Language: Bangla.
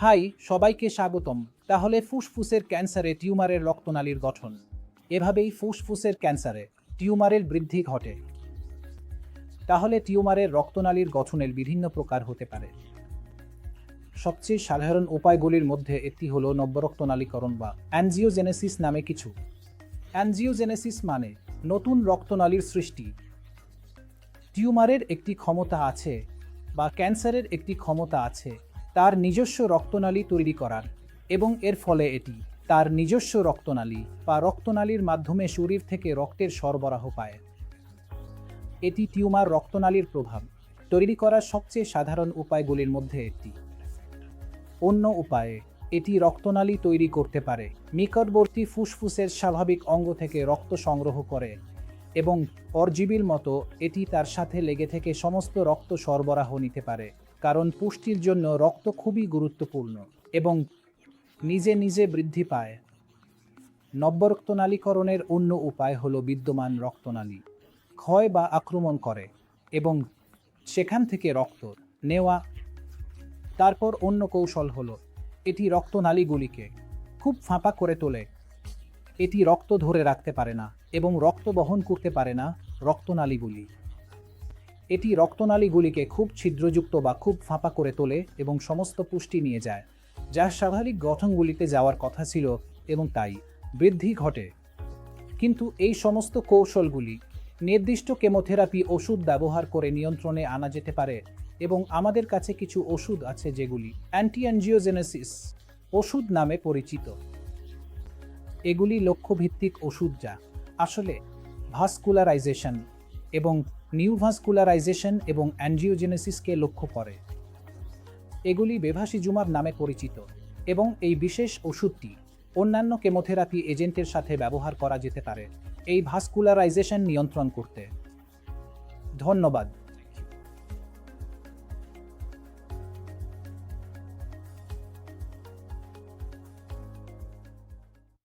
হাই, সবাইকে স্বাগতম। তাহলে ফুসফুসের ক্যান্সারে টিউমারের রক্তনালীর গঠন। এভাবেই ফুসফুসের ক্যান্সারে টিউমারের বৃদ্ধি ঘটে। তাহলে টিউমারের রক্তনালীর গঠনের বিভিন্ন প্রকার হতে পারে। সবচেয়ে সাধারণ উপায়গুলির মধ্যে একটি হল নব্যরক্তনালীকরণ বা অ্যানজিওজেনেসিস নামে কিছু। অ্যানজিওজেনেসিস মানে নতুন রক্তনালীর সৃষ্টি। টিউমারের একটি ক্ষমতা আছে বা ক্যান্সারের একটি ক্ষমতা আছে। তার নিজস্ব রক্তনালী তৈরি করার, এবং এর ফলে এটি তার নিজস্ব রক্তনালী বা রক্তনালীর মাধ্যমে শরীর থেকে রক্তের সরবরাহ পায়। এটি টিউমার রক্তনালীর প্রভাব তৈরি করার সবচেয়ে সাধারণ উপায়গুলির মধ্যে একটি। অন্য উপায়ে, এটি রক্তনালী তৈরি করতে পারে, নিকটবর্তী ফুসফুসের স্বাভাবিক অঙ্গ থেকে রক্ত সংগ্রহ করে, এবং পরজীবীর মতো এটি তার সাথে লেগে থেকে সমস্ত রক্ত সরবরাহ নিতে পারে। কারণ পুষ্টির জন্য রক্ত খুবই গুরুত্বপূর্ণ এবং নিজে নিজে বৃদ্ধি পায়। নব্যরক্তনালীকরণের অন্য উপায় হল বিদ্যমান রক্তনালী। ক্ষয় বা আক্রমণ করে এবং সেখান থেকে রক্ত নেওয়া। তারপর অন্য কৌশল হলো, এটি রক্তনালীগুলিকে খুব ফাঁপা করে তোলে। এটি রক্ত ধরে রাখতে পারে না এবং রক্ত বহন করতে পারে না রক্তনালীগুলি। এটি রক্তনালীগুলিকে খুব ছিদ্রযুক্ত বা খুব ফাঁপা করে তোলে এবং সমস্ত পুষ্টি নিয়ে যায়, যা স্বাভাবিক গঠনগুলিতে যাওয়ার কথা ছিল এবং তাই বৃদ্ধি ঘটে। কিন্তু এই সমস্ত কৌশলগুলি নির্দিষ্ট কেমোথেরাপি ওষুধ ব্যবহার করে নিয়ন্ত্রণে আনা যেতে পারে এবং আমাদের কাছে কিছু ওষুধ আছে যেগুলি অ্যান্টি অ্যাঞ্জিওজেনেসিস ওষুধ নামে পরিচিত। এগুলি লক্ষ্যভিত্তিক ওষুধ যা আসলে ভাস্কুলারাইজেশন এবং নিউভাস্কুলারাইজেশন এবং অ্যাঞ্জিওজেনেসিসকে লক্ষ্য করে। এগুলি বেভাসিজুমাব নামে পরিচিত এবং এই বিশেষ ওষুধটি অন্যান্য কেমোথেরাপি এজেন্টের সাথে ব্যবহার করা যেতে পারে। এই ভাস্কুলারাইজেশন নিয়ন্ত্রণ করতে। ধন্যবাদ।